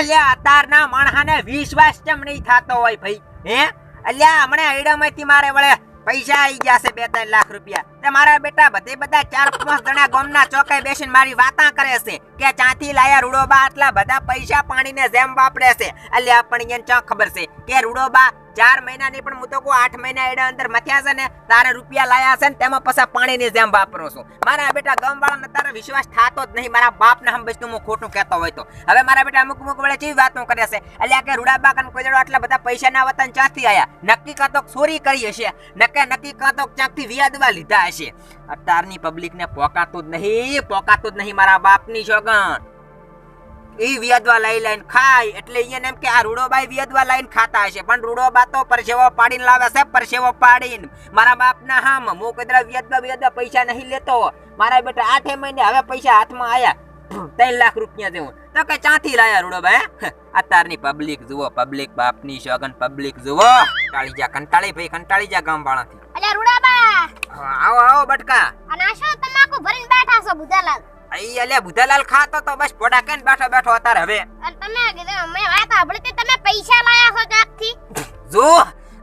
અલ્યા, અતારના માણહાને વિશ્વાસ કેમ નહીં થતો હોય ભાઈ? હે? અલ્યા, હમણે આઈડામાંથી મારે વળે પૈસા આવી ગયા છે બે ત્રણ લાખ રૂપિયા. તે મારા બેટા બધે બધા ચાર પાંચ જણા ગામના ચોકે બેસીને મારી વાતા કરે છે કે ચાથી લાયા રૂડોબા આટલા બધા પૈસા પાણીને જેમ વાપરે છે. અલ્યા, પણ એને ચા ખબર છે કે રૂડોબા ચાર મહિનાની પણ હું તો કહું આઠ મહિના એડા અંદર મથ્યા છે ને, તારે રૂપિયા લાયા છે ને, તેમાં પાછા પાણીની જેમ વાપરો છું. મારા બેટા ગામવાળાને તારે વિશ્વાસ થતો જ નહીં, મારા બાપને હમ બચતું હું ખોટું કહેતો હોય તો. હવે મારા બેટા અમુક અમુક વેળે કેવી વાતો કરે છે? અલ્યા કે રૂડાબા કન કોઈ આટલા બધા પૈસા ના વતન ચાથી આયા? નક્કી કાં તો ચોરી કરી હશે. નકે નક્કી કાં તો ક્યાંકથી વ્યાજવા લીધા હશે? અતારની પબ્લિકને પોકાતું જ નહીં, પોકાતું જ નહીં મારા બાપની સોગન ઈ વ્યાજવા લઈ લઈને ખાય. એટલે એને એમ કે આ રૂડોબાઈ વ્યાજવા લઈને ખાતા હશે. પણ રૂડોબા તો પરસેવો પાડીને લાવે છે પરસેવો પાડીને. મારા બાપના હામ હું કદરા વ્યાજવા વ્યાજવા પૈસા નહીં લેતો મારા બેટા આઠે મહિને હવે પૈસા હાથમાં આવ્યા ત્રણ લાખ રૂપિયા જેવું. તો કે ચાથી લાયા રૂડોબાઈ અત્યારની પબ્લિક જુઓ પબ્લિક બાપની સોગન પબ્લિક જુઓ. કંટાળી જા કંટાળી ભાઈ કંટાળી જા ગામ વાળાથી અલ્યા રૂડાબા! આવો આવો બટકા. અને આ શું તમાકુ ભરીને બેઠા છો બુધાલાલ અહીં અલ્યા બુધાલાલ ખાતો તો બસ પોડાકે બેઠો બેઠો અત્યારે હવે. અને તમે કીધું અમે વાત સાંભળી તે તમે પૈસા લાયા છો ક્યાંકથી જો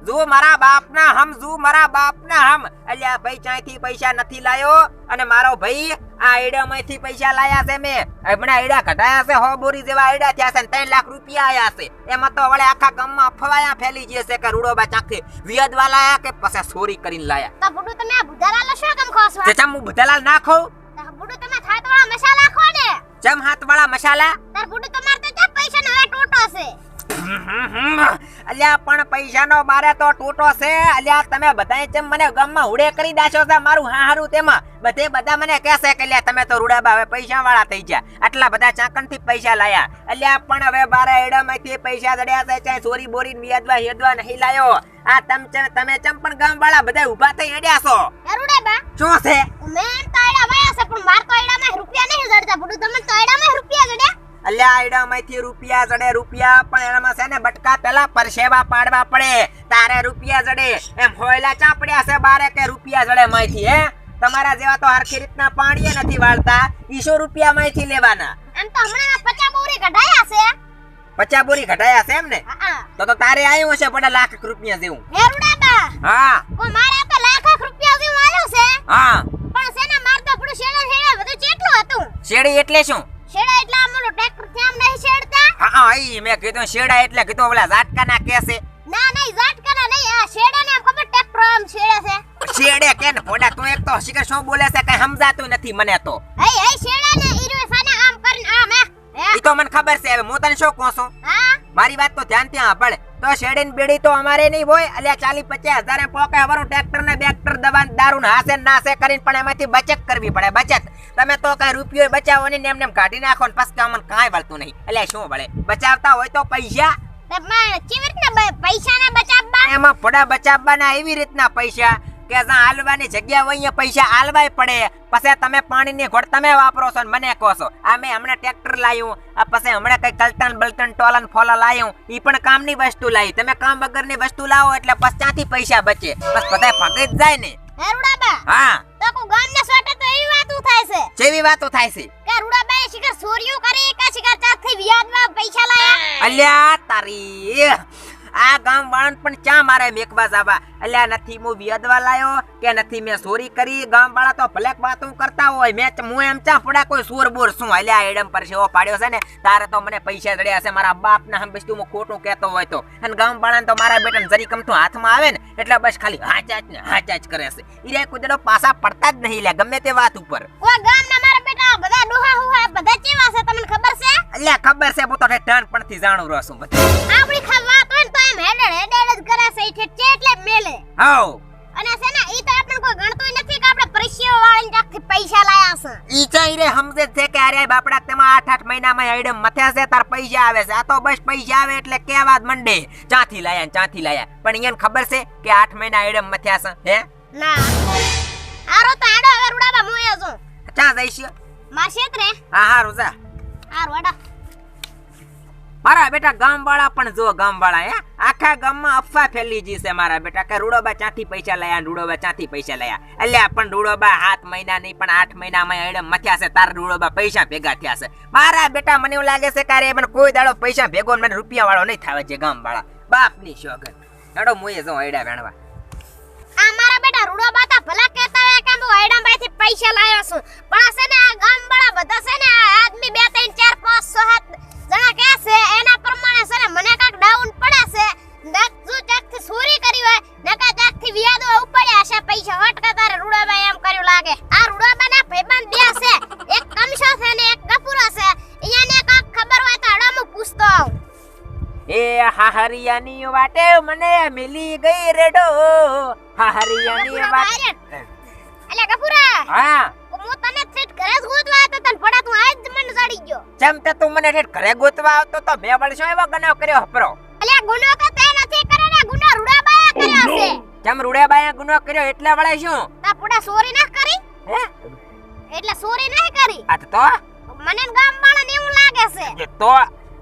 જો મારા બાપના હમ જો મારા બાપના હમ. અલ્યા ભાઈ ચાંયથી પૈસા નથી લાયો અને મારો ભાઈ આ આઈડામાંથી પૈસા લાયા છે મેં. હમણાં આઈડા કઢાયા છે હો બોરી જેવા આઈડા થયા છે ને ત્રણ લાખ રૂપિયા આયા છે. એમાં તો વળે આખા ગામમાં અફવાયા ફેલી જશે કે રૂડોબા ચાંખથી વિયદવા લાયા કે પછી ચોરી કરીને લાયા. તો બુડુ તમે આ બુધાલાલ શું કેમ ખોસવા તે હું બુધાલાલ ના ખાઉં? બુડુ તમે થાતવાળા મસાલા ખો ને. ચમ હાથવાળા મસાલા? તાર બુડુ તમાર તો ત્યાં પૈસા નો હવે ટોટો છે. અલ્યા પણ પૈસાનો મારે તો ટૂટો છે. અલ્યા તમે બધાય જેમ મને ગામમાં હુડે કરી દાશો છે મારું હારું તેમાં. બધે બધા મને કહેશે કે અલ્યા તમે તો રૂડાબા હવે પૈસા વાળા થઈ ગયા. આટલા બધા ચાકણથી પૈસા લાયા. અલ્યા પણ હવે બારા એડામાંથી પૈસા જડ્યા છે ચાહે ચોરી બોરી વ્યાજવા હેદવા નહીં લાયો. આ તમ તમે ચમ પણ ગામ વાળા બધા ઊભા થઈ અડ્યા છો. રૂડાબા શું છે? મેં તો આયડા વાયા છે પણ માર તો આયડામાં રૂપિયા નહીં જડતા બુડુ તમે તો આયડામાં રૂપિયા જડ્યા અલ્યા આઈડામાંથી રૂપિયા જડે રૂપિયા પણ એનામાં છે ને બટકા પેલા પરસેવા પાડવા પડે. તારે રૂપિયા જડે. એમ હોયલા ચાપડ્યા છે બારે કે રૂપિયા જડે માંથી હે? તમારા જેવા તો હરખી રીતના પાણીએ નથી વાળતા. ઈસો રૂપિયા માંથી લેવાના? એમ તો હમણાં પચા બોરી કઢાયા છે. પચા બોરી ઘટાયા છે એમ ને તો તો તારે આવ્યું હશે પડે લાખ રૂપિયા જેવું. હે રૂડાબા હા. કો મારે તો લાખ રૂપિયા જેવું આવ્યું છે? હા. પણ સેના માર તો આપણું શેડા શેડા બધું ચેટલું હતું? શેડી એટલે શું શેડા એટલે આમ ઓલું ટ્રેક્ટરથી આમ નહીં શેડતા હા ઈ મેં કીધું શેડા એટલે કીધું ઓલા ઝાટકાના કેસે ના નહીં ઝાટકાના નહીં આ શેડા ને આમ ખબર ટ્રેક્ટર આમ શેડે છે? શેડે કે ને પોડા તું એક તો શીખર શું બોલે છે કઈ સમજાતું નથી મને તો. હે હે શેડા ને ઈરો સાને આમ કરીને આમ હે હે? ઈ તો મને ખબર છે હવે હું તને શું કહું છું? હા. મારી વાત તો ધ્યાનથી સાંભળ. તો શેડીન બીડી તો અમારે નહીં હોય. અલ્યા ચાલી પચાસ હજાર પોકે અમારું ટ્રેક્ટર ને બેક્ટર દવા દારૂ હાસે નાસે કરીને પણ એમાંથી બચત કરવી પડે. બચત. તમે તો કઈ રૂપિયો બચાવો ને એમને એમ કાઢી નાખો ને પછી અમને કાંઈ વળતું નહીં. એટલે શું વળે? બચાવતા હોય તો પૈસા. એમાં પડા બચાવવાના એવી રીતના પૈસા. કે જ્યાં આલવાની જગ્યા હોય અહીંયા પૈસા આલવાય પડે. પછી તમે પાણીની ઘોડ તમે વાપરો છો ને મને કહો છો. આ મેં હમણાં ટ્રેક્ટર લાવ્યું આ પછી હમણાં કઈ કલટન બલટન ટોલન ફોલા લાવ્યું એ પણ કામની વસ્તુ લાવી. તમે કામ વગરની વસ્તુ લાવો એટલે પછી ત્યાંથી પૈસા બચે. બસ બધા ભાગી જ જાય ને. હે તો કો ગામને સોટે તો એવી વાતો થાય છે? જેવી વાતો થાય છે. કે રૂડાબાએ શિકાર ચોરીઓ કરી કે શિખર ચાથી વ્યાજમાં પૈસા લાયા? અલ્યા તારી આ ગામ વાળાને પણ ચા મારે મેકવા જવા? એટલે નથી હું વિયદવા લાયો કે નથી મેં ચોરી કરી? ગામ વાળા તો ભલે વાતો કરતા હોય. મેં હું એમ ચા પડા કોઈ સુર બોર શું? અલ્યા એડમ પર સેવો પાડ્યો છે ને તારે તો મને પૈસા ચડ્યા છે. મારા બાપ ના હમ હું ખોટું કહેતો હોય તો. અને ગામ વાળાને તો મારા બેટાને જરી કમઠું હાથમાં આવે ને એટલે બસ ખાલી હાચાચ ને હાચાચ કરે છે. ઈરે કુદડો પાસા પડતા જ નહીં લે ગમે તે વાત ઉપર. કોઈ ગામના મારા બેટા બધા ડોહા હુહા બધા કેવા છે તમને ખબર છે? અલ્યા ખબર છે હું તો પણ થી જાણું રહ્યો છું બધું આપણી ખવા તો ને તો એમ હેડેડ હેડેડ જ કરે છે ઈ ઠેઠ છે એટલે મેલે હાઉ અને છે ને ઈ તો આપણને કોઈ ગણતોય નથી કે આપણે પરિશ્યો વાળીને ક્યાંકથી પૈસા લાયા છે. ઈ ચાઈ સમજે જ છે કે અરે બાપડા તેમાં આઠ આઠ મહિનામાં આઈડમ મથ્યા છે તાર પૈસા આવે છે. આ તો બસ પૈસા આવે એટલે કેવા વાત મંડે. ચાથી લાયા ચાથી લાયા. પણ એને ખબર છે કે આઠ મહિના આઈડમ મથ્યા છે હે? ના. આરો તો આડો હવે રૂડાબા મોય જો ચા જઈશ માશેત રે હા હા રોજા. આરો આડા મારા બેટા ગામવાળા પણ જો ગામવાળા, હે? આખા ગામમાં અફવા ફેલી જી છે મારા બેટા, કે રૂડોબા ચાથી પૈસા લયા, રૂડોબા ચાથી પૈસા લયા. એટલે પણ રૂડોબા સાત મહિના નહીં, પણ આઠ મહિનામાં એડે મથ્યા છે, તાર રૂડોબા પૈસા ભેગા થયા છે. મારા બેટા, મને એવું લાગે છે કે અરે મને કોઈ દાડો પૈસા ભેગો મને રૂપિયા વાળો નહીં થાવે છે ગામવાળા. બાપની શોગન. દાડો મુએ જો એડા વેણવા. આ મારા બેટા રૂડોબા તા ભલા કહેતા હોય કે હું એડા પૈસા હાહરિયાની વાટે મને મિલી ગઈ રેડો. હરિયાની વાટે અલે ગફુરા હા. હું તને સેટ ઘરે ગોતવા હતો તને પડા તું આજ મને સાડી ગયો. જેમ તે તું મને સેટ ઘરે ગોતવા આવતો તો મે વળશો એવો ગનો કર્યો હપરો. અલે ગુનો તો તે નથી કર્યો ને ગુનો બાયા કર્યો છે જેમ રૂડેબાએ ગુનો કર્યો એટલે વળે શું? તા પુડા સોરી ના કરી? હે? એટલે સોરી ના કરી? આ તો મને ગામ વાળાને એવું લાગે છે. તો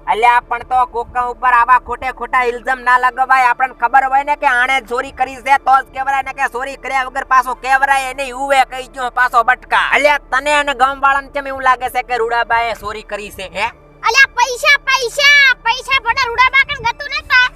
અલ્યા પણ તો કોકા ઉપર આવા ખોટે ખોટા ઇલ્ઝામ ના લગાવાય આપણને ખબર હોય ને કે આણે ચોરી કરી છે તો જ કેવરાય ને કે ચોરી કર્યા વગર પાછો કેવરાય એને ઉવે કહી ગયો પાછો બટકા. અલ્યા તને અને ગામ વાળાને કેમ એવું લાગે છે કે રૂડાબાએ ચોરી કરી છે હે? અલ્યા પૈસા પૈસા પૈસા પડા રૂડાબા કણ ગતું નતા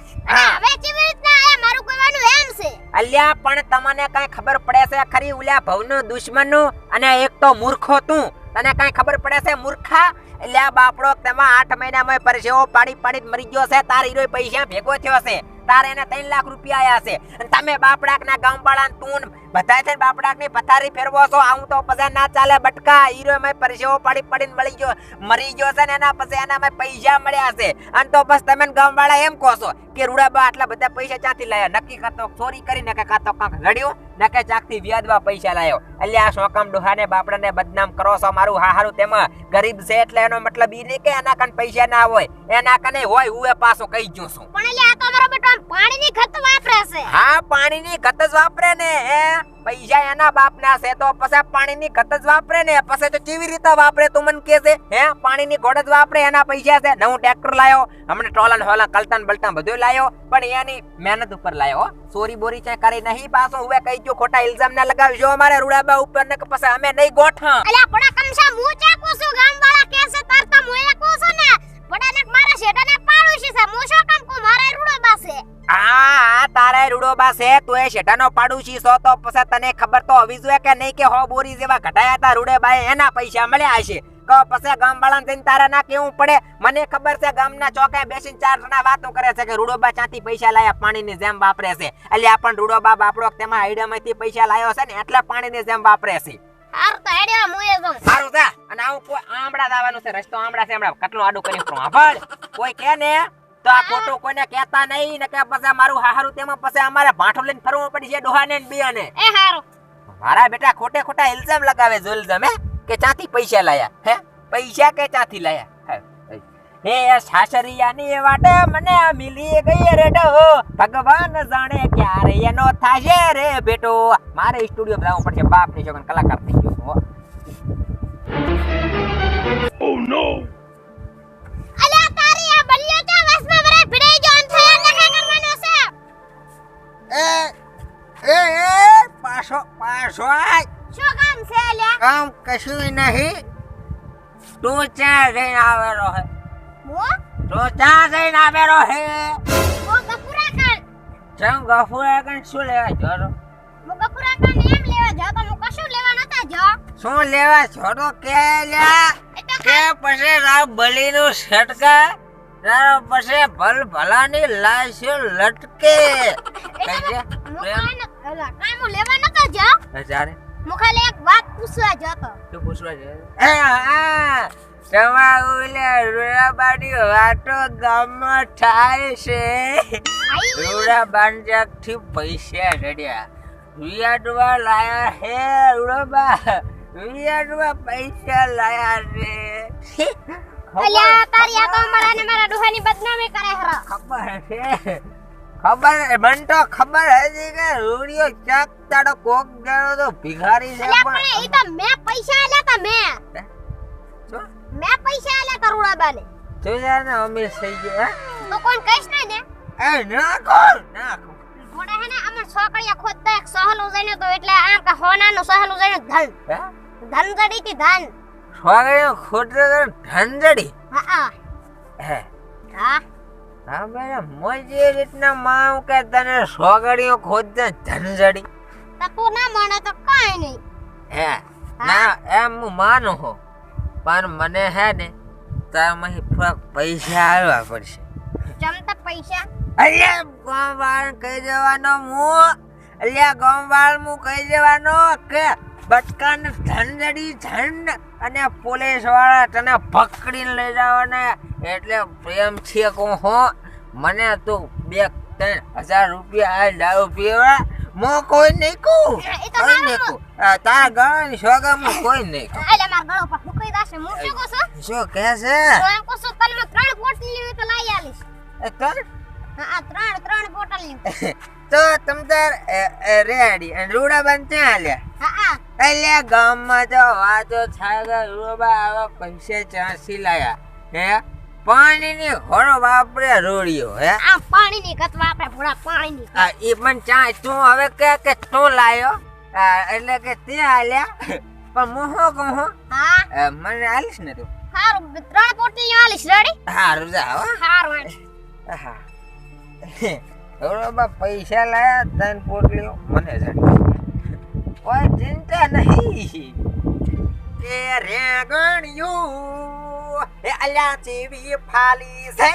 હવે કેવી રીતના? આયા મારું કહેવાનું એમ છે. અલ્યા પણ તમને કઈ ખબર પડે છે ખરી? ઉલ્યા ભવનો દુશ્મનનું અને એક તો મૂર્ખો તું. તને કઈ ખબર પડે છે, મૂર્ખા? અલ્યા બાપડો તેમાં આઠ મહિનામાં પરસેવો પાડી પાડી મરી ગયો છે, તાર હીરો પૈસા ભેગો થયો છે. તાર એને ત્રણ લાખ રૂપિયા આયા છે. અને તમે બાપડાક ના ગામવાળા તું બધા થઈને બાપડાકની પથારી ફેરવો છો. આવું તો પછી ના ચાલે. બટકા, હીરો મેં પરસેવો પાડી પડીને મળી ગયો. મરી ગયો છે ને એના પછી એનામાં પૈસા મળ્યા છે. અને તો બસ તમે ગામવાળા એમ કહો છો કે રૂડાબા આટલા બધા પૈસા ક્યાંથી લાયા? નક્કી કરતો ચોરી કરી કે કાતો કાંક લડ્યું ને કે ચાકથી વ્યાજવા પૈસા લાયો. એટલે આ શોકમ ડોહાને બાપડાને બદનામ કરો છો મારું? હાહારું તેમાં ગરીબ છે એટલે એનો મતલબ ઈ નહીં કે એના કન પૈસા ના હોય. એના કને હોય હું એ પાછો કહી ગયો પણ એટલે આ તો આમ પાણીની ખત વાપરે છે હા પાણીની ખત જ વાપરે ને હે? પૈસા એના બાપના છે તો પછી પાણીની ખત જ વાપરે ને પછી તો કેવી રીતે વાપરે તું મને કે છે? હે પાણીની ઘોડ જ વાપરે એના પૈસા છે. નવું ટ્રેક્ટર લાયો હમણાં ટ્રોલન હોલા કલતન બલતન બધું લાયો પણ એની મહેનત ઉપર લાયો. ચોરી બોરી છે કરી નહીં પાછો હવે કહી જો ખોટા ઇલ્ઝામ ના લગાવજો અમારે રૂડાબા ઉપર ને કે પછી અમે નહીં ગોઠા. અલ્યા પણ કમસા હું ચાકુ છું ગામ વાળા કે છે તાર તો હું એકું છું ને. પડા ને મારા શેઠાને પાડું છે સા મોશો કામ કો મારે રૂડો બાસે. આ તારે રૂડો બાસે, તું એ શેઠાનો છે, સો તો પછી તને ખબર તો હોવી જોઈએ કે નહીં કે હો બોરી જેવા ઘટાયા હતા રૂડેબાએ એના પૈસા મળ્યા હશે. તો પછી ગામ વાળાને જઈને તારે ના કેવું પડે. મને ખબર છે ગામના ચોકે બેસીને ચાર જણા વાતો કરે છે કે રૂડોબા ચાંથી પૈસા લાયા? પાણીની જેમ વાપરે છે. એટલે આ રૂડોબા બાપડો, તેમાં આઈડામાંથી પૈસા લાયો છે ને, એટલે પાણીની જેમ વાપરે છે. હાર તો હેડ્યો હું એ જાઉં. સારું અને આવું કોઈ આમડા દાવાનું છે રસ્તો આમડા છે આમડા કેટલું આડું કરી પણ આભાર કોઈ કે ને તો આ ખોટું કોઈને કહેતા નહીં ને કે પછી મારું હારું તેમાં પછી અમારે ભાઠો લઈને ફરવું પડી છે ડોહાને ને બિયાને. એ હારું. મારા બેટા ખોટે ખોટા ઇલ્ઝામ લગાવે જોલઝમ હે? કે ચાથી પૈસા લાયા હે? પૈસા કે ચાથી લાયા? હે એ. સાસરિયાની વાટે મને મિલી ગઈ રે ડો ભગવાન જાણે ક્યારે એનો થાશે રે બેટો. મારે સ્ટુડિયો બનાવવું પડશે બાપની છોકરા કલાકાર થઈ ગયો છું હો. અલ્યા તારી આ બલિયો ચા વાસમાં ભરાય ભીડાઈ ગયો અને થયા નખા કરવાનો છે એ એ એ પાછો પાછો આય શું કામ છે અલ્યા કામ કશું નહીં તું ચા જઈને આવેલો હે હું તું ચા જઈને આવેલો હે હું ગફુરા કાન ચમ ગફુરે કણ શું લેવા જોરો હું ગફુરા કાન એમ લેવા જાવ તો હું કશું લેવા નતા જો શું લેવા જોરો કે લ્યા એ તો કે પછી રાવ બલીનું છટકા તારો પછી ભલ ભલાની લાશ લટકે. લેવા નતો જો હજારે હું એક વાત પૂછવા જતો શું પૂછવા છે એ ઓલે રૂડાબાની વાતો ગામમાં થાય છે. આઈ. રૂડા થી પૈસા રડ્યા. વિયાડવા લાયા હે રૂડાબા. વિયાડવા પૈસા લાયા છે અલ્યા તારી આ તો અમારા ને મારા ડોહાની બદનામી કરે હરા ખબર છે. ખબર મન તો ખબર હતી કે રૂડિયો ચાક તાડો કોક ગયો તો ભિખારી છે પણ એ તો મેં પૈસા આલ્યા તા મેં? મેં પૈસા આલ્યા તા રૂડાબાને. જોયા ને અમીર થઈ ગયો તો કોણ કહીશ ને નાખો નાખો થોડા હે ને અમર છોકરીયા ખોદતા એક સહલું જઈને તો એટલે આમ કે હોનાનું સહલું જઈને ધન. હે? ધન જડી તી ધન. સ્વાગત ખોટે ઢંજડી હા હા? હે. હા ભાઈ મોજી રીતના માવ કે તને સોગડીઓ ખોદતે ધનજડી તો તું ના માને તો કાઈ નહીં. હે? ના એમ હું માનું હો પણ મને હે ને તારામાંથી થોડાક પૈસા આવવા પડશે. જમતા પૈસા? અલ્યા ગોમવાળ કહી દેવાનો હું અલ્યા ગોમવાળ હું કહી દેવાનો કે બટકાને ઝંઝડી ઝંડ અને પોલીસવાળા તને પકડીને લઈ જવાના. એટલે પ્રેમ છે કહું હો? મને તું બે ત્રણ હજાર રૂપિયા આ દારૂ પીવા મો કોઈ નહીં કહું કોઈ નહીં કહું તારા ગળાની સોગામાં કોઈ નહીં કહું એટલે માર ગળો પર ફૂકાઈ દાશે હું શું કહું છું? શું કહે છે? તો એમ કહું છું તને ત્રણ કોટ લેવી તો લઈ આલીશ કર હા ત્રણ ત્રણ બોટલ લેવી તો રેડી અને રૂડા બંધ ત્યાં હાલ્યા? હા એટલે ગામમાં તો વાતો કે રૂબા આવા પૈસા ચાંસી લાયા હે? પાણીની ઘોડો વાપરે રોડિયો હે? આ પાણીની કતવા આપણે ભોળા પાણીની ઈ પણ ચા તું હવે કે કે તું લાયો? એટલે કે તે આલ્યા પણ મોહો કહો હા? મને આલીશ ને તું? હારું ત્રણ બોટલ આલીશ રેડી સારું જાઓ સારું હા. રૂબા પૈસા લાયા ત્રણ પોટલીઓ મને કોઈ ચિંતા નહીં. એ રેગણ્યું એ અલ્યા જેવી ફાલી છે.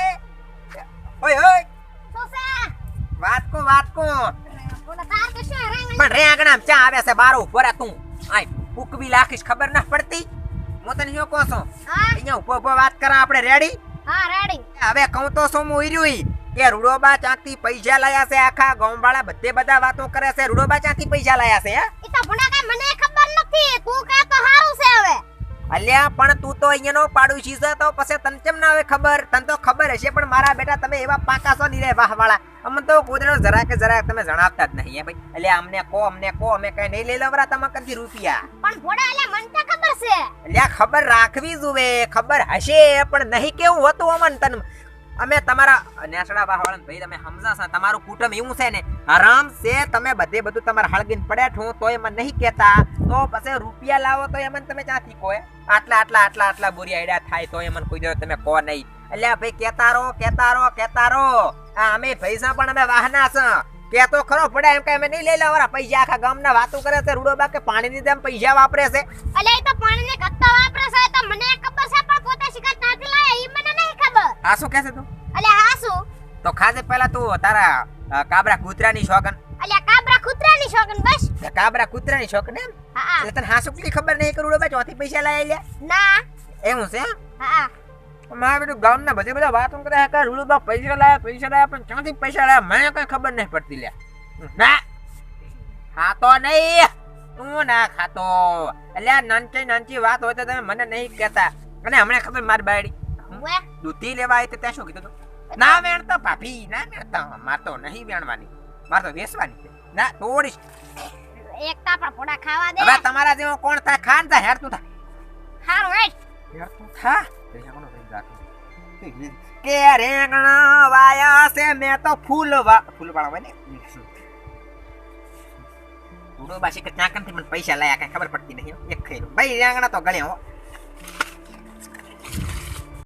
ઓય ઓય. વાત કો વાત કો કે પણ રેગણા ચા આવે છે? બારો ઉપર તું. આય ઉકવી લાખીશ ખબર ના પડતી. હું તને શું કહો છો? હા. અહીંયા ઊભો ઊભો વાત કરા આપણે રેડી હા રેડી હવે કહું તો શું હું ઈર્યું કે રૂડોબા ચાંકથી પૈસા લાયા છે આખા ગામવાળા બધે બધા વાતો કરે છે. રૂડોબા ચાંકથી પૈસા લાયા છે હે? તો ભણા કઈ મને ખબર નથી. તું કા તો હારું છે હવે. અલ્યા પણ તું તો અહીંયાનો પાડોશી છે તો પછી તને કેમ ના આવે ખબર? તને તો ખબર હશે પણ મારા બેટા તમે એવા પાકા છો નહીં રે વાહ વાળા અમને તો કોદરો જરા કે જરા તમે જણાવતા જ નહીં ભાઈ? અલ્યા અમને કો અમને કો અમે કઈ નહીં લઈ લેવરા તમે કદી રૂપિયા. પણ ભોળા એટલે મને તો ખબર છે. અલ્યા ખબર રાખવી જોવે ખબર હશે પણ નહીં કેવું હતું અમન તને. અમે તમારા નેસડા વાળા ભાઈ તમે સમજા છો તમારું કુટુંબ એવું છે ને આરામ છે, તમે બધે બધું તમારે હળગીન પડ્યા છો તો એમાં નહીં કહેતા. તો પછી રૂપિયા લાવો તો એમને તમે ક્યાંથી કહો આટલા આટલા આટલા આટલા બોરી આઈડિયા થાય તો એમને કોઈ દિવસ તમે કહો નહીં. એટલે ભાઈ કહેતા રહો કહેતા રહો કહેતા રહો. અમે પૈસા પણ અમે વાહના છે. કે તો ખરો, પડે એમ કે અમે નહીં લઈ લેવા પૈસા આખા ગામના વાતો કરે છે, રૂડો બા કે પાણીની જેમ પૈસા વાપરે છે. અલે તો પાણીની કત્તા વાપરે છે તો મને ખબર છે, પણ પોતે શિકાર નથી લાયા, ઈ શું કહેશે તું? અલે હા શું તો ખાજે પહેલા તું તારા કાબરા કૂતરાની શોખન અલે કાબરા કૂતરાની શોકન બસ. કાબરા કૂતરાની શોખન એમ? હા એટલે તને હાસુ કેટલી ખબર નહીં કરું ભાઈ ચોથી પૈસા લાવી લે ના. એવું છે? હા મારા બેટું ગામના બધે બધા વાતો કરે કે રૂડુબા પૈસા લાયા પૈસા લાયા પણ ક્યાંથી પૈસા લાયા મને કઈ ખબર નહીં પડતી લે ના. ખાતો નહીં. તું ના ખાતો. એટલે નાનકી નાનકી વાત હોય તો તમે મને નહીં કહેતા. અને હમણાં ખબર મારી બાયડી? દૂધી લેવા આવી ત્યાં શું કીધું ના વેણતો ભાભી ના વેણતો. માર તો નહીં વેણવાની. માર તો વેસવાની છે. ના તોડીશ એકતા પણ ફોડા ખાવા દે. હવે તમારા જેવો કોણ થાય? ખાન થાય હેર તું થા હારું હેડ. હેર તું થા કે રેંગણા વાયા છે મેં તો ફૂલ વા ફૂલ વાળા ને? ઉડો બાસી કે ચાકનથી મને પૈસા લાયા કઈ ખબર પડતી નહીં એક ખાઈ ભાઈ રેંગણા તો ગળ્યા હો.